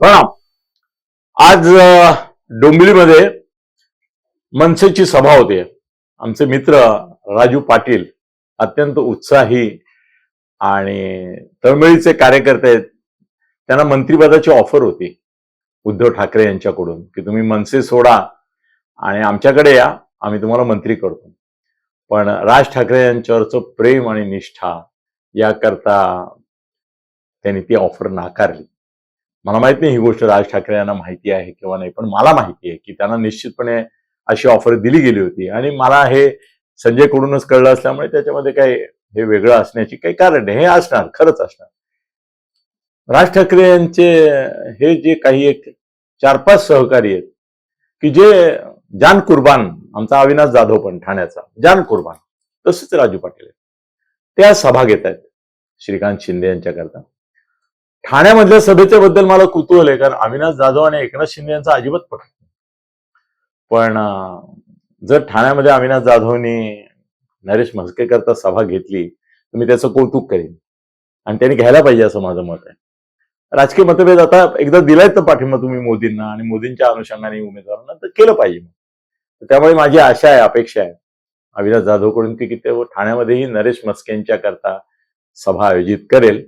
प्रणाम आज डोंबिवलीमध्ये मनसेची सभा होते. आमचे मित्र राजू पाटील अत्यंत उत्साही आणि तळमळीचे कार्यकर्ते आहेत. त्यांना मंत्रिपदाची ऑफर होती. उद्धव ठाकरे यांच्याकडून की तुम्ही मनसे सोडा आणि आमच्याकडे या आम्ही तुम्हाला मंत्री करतो. पण राज ठाकरे यांच्यावरचं प्रेम आणि निष्ठा याकरता त्यांनी ती ऑफर नाकारली. मला माहीत नाही ही गोष्ट राज ठाकरे यांना माहिती आहे किंवा नाही पण मला माहिती आहे की त्यांना निश्चितपणे अशी ऑफर दिली गेली होती. आणि मला हे संजय कडूनच कळलं असल्यामुळे त्याच्यामध्ये काही हे वेगळं असण्याची काही कारण नाही. हे असणार खरंच असणार. राज ठाकरे यांचे हे जे काही एक चार पाच सहकारी आहेत की जे जान कुर्बान आमचा अविनाश जाधव पण ठाण्याचा जान कुर्बान तसेच राजू पाटील आहेत. त्या सभा घेत आहेत श्रीकांत शिंदे यांच्याकरता. ठाण्यामधल्या सभेच्या बद्दल मला कुतूहल आहे कारण अविनाश जाधव आणि एकनाथ शिंदे यांचा अजिबात पटत नाही. पण जर ठाण्यामध्ये अविनाश जाधवनी नरेश म्हस्के करता सभा घेतली तर मी त्याचं कौतुक करेन. आणि त्यांनी घ्यायला पाहिजे असं माझं मत आहे. राजकीय मतभेद आता एकदा दिलाय तर पाठिंबा तुम्ही मोदींना आणि मोदींच्या अनुषंगाने उमेदवारांना तर केलं पाहिजे त्यामुळे माझी आशा आहे अपेक्षा आहे अविनाश जाधवकडून की ते ठाण्यामध्येही नरेश म्हस्केंच्या करता सभा आयोजित करेल.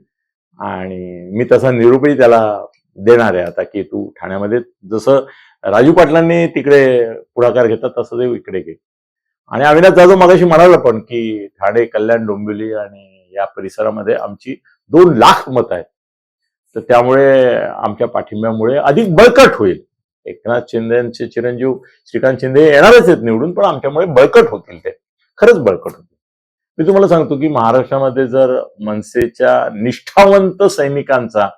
आणि मी तसा निरूपही त्याला देणार आहे. आता की तू ठाण्यामध्ये जसं राजू पाटलांनी तिकडे पुढाकार घेतला तसं ते इकडे घे. आणि अविनाश जाधव मगाशी म्हणाला पण की ठाणे कल्याण डोंबिवली आणि या परिसरामध्ये आमची दोन लाख मत आहेत. तर त्यामुळे आमच्या पाठिंब्यामुळे अधिक बळकट होईल. एकनाथ शिंदेचे चिरंजीव श्रीकांत शिंदे येणारच आहेत निवडून पण आमच्यामुळे बळकट होतील ते. खरंच बळकट होतील. मी तुम्हाला सांगतो की महाराष्ट्रामध्ये जर मनसेच्या निष्ठावंत सैनिकांचा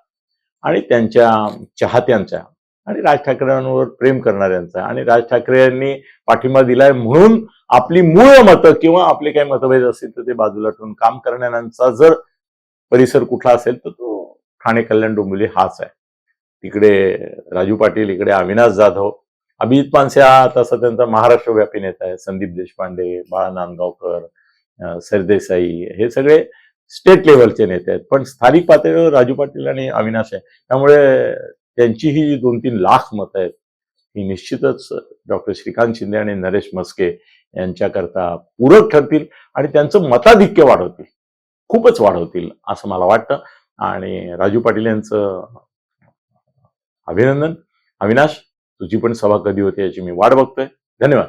आणि त्यांच्या चाहत्यांचा आणि राज ठाकरेंवर प्रेम करणाऱ्यांचा आणि राज ठाकरे यांनी पाठिंबा दिलाय म्हणून आपली मूळ मतं किंवा आपले काही मतभेद असतील तर ते बाजूला ठेवून काम करणाऱ्यांचा जर परिसर कुठला असेल तर तो ठाणे कल्याण डोंबिवली हाच आहे. तिकडे राजू पाटील इकडे अविनाश जाधव अभिजित पानसे हा तसा त्यांचा महाराष्ट्रव्यापी नेता आहे. संदीप देशपांडे बाळा नांदगावकर सरदेसाई हे सगळे स्टेट लेवलचे नेते आहेत. पण स्थानिक पातळीवर राजू पाटील आणि अविनाश आहे. त्यामुळे त्यांची ही जी दोन तीन लाख मतं आहेत. ही निश्चितच डॉक्टर श्रीकांत शिंदे आणि नरेश मस्के यांच्याकरता पूरक ठरतील आणि त्यांचं मताधिक्य वाढवतील. खूपच वाढवतील असं मला वाटतं. आणि राजू पाटील यांचं अभिनंदन. अविनाश तुझी पण सभा कधी होते याची मी वाट बघतोय. धन्यवाद.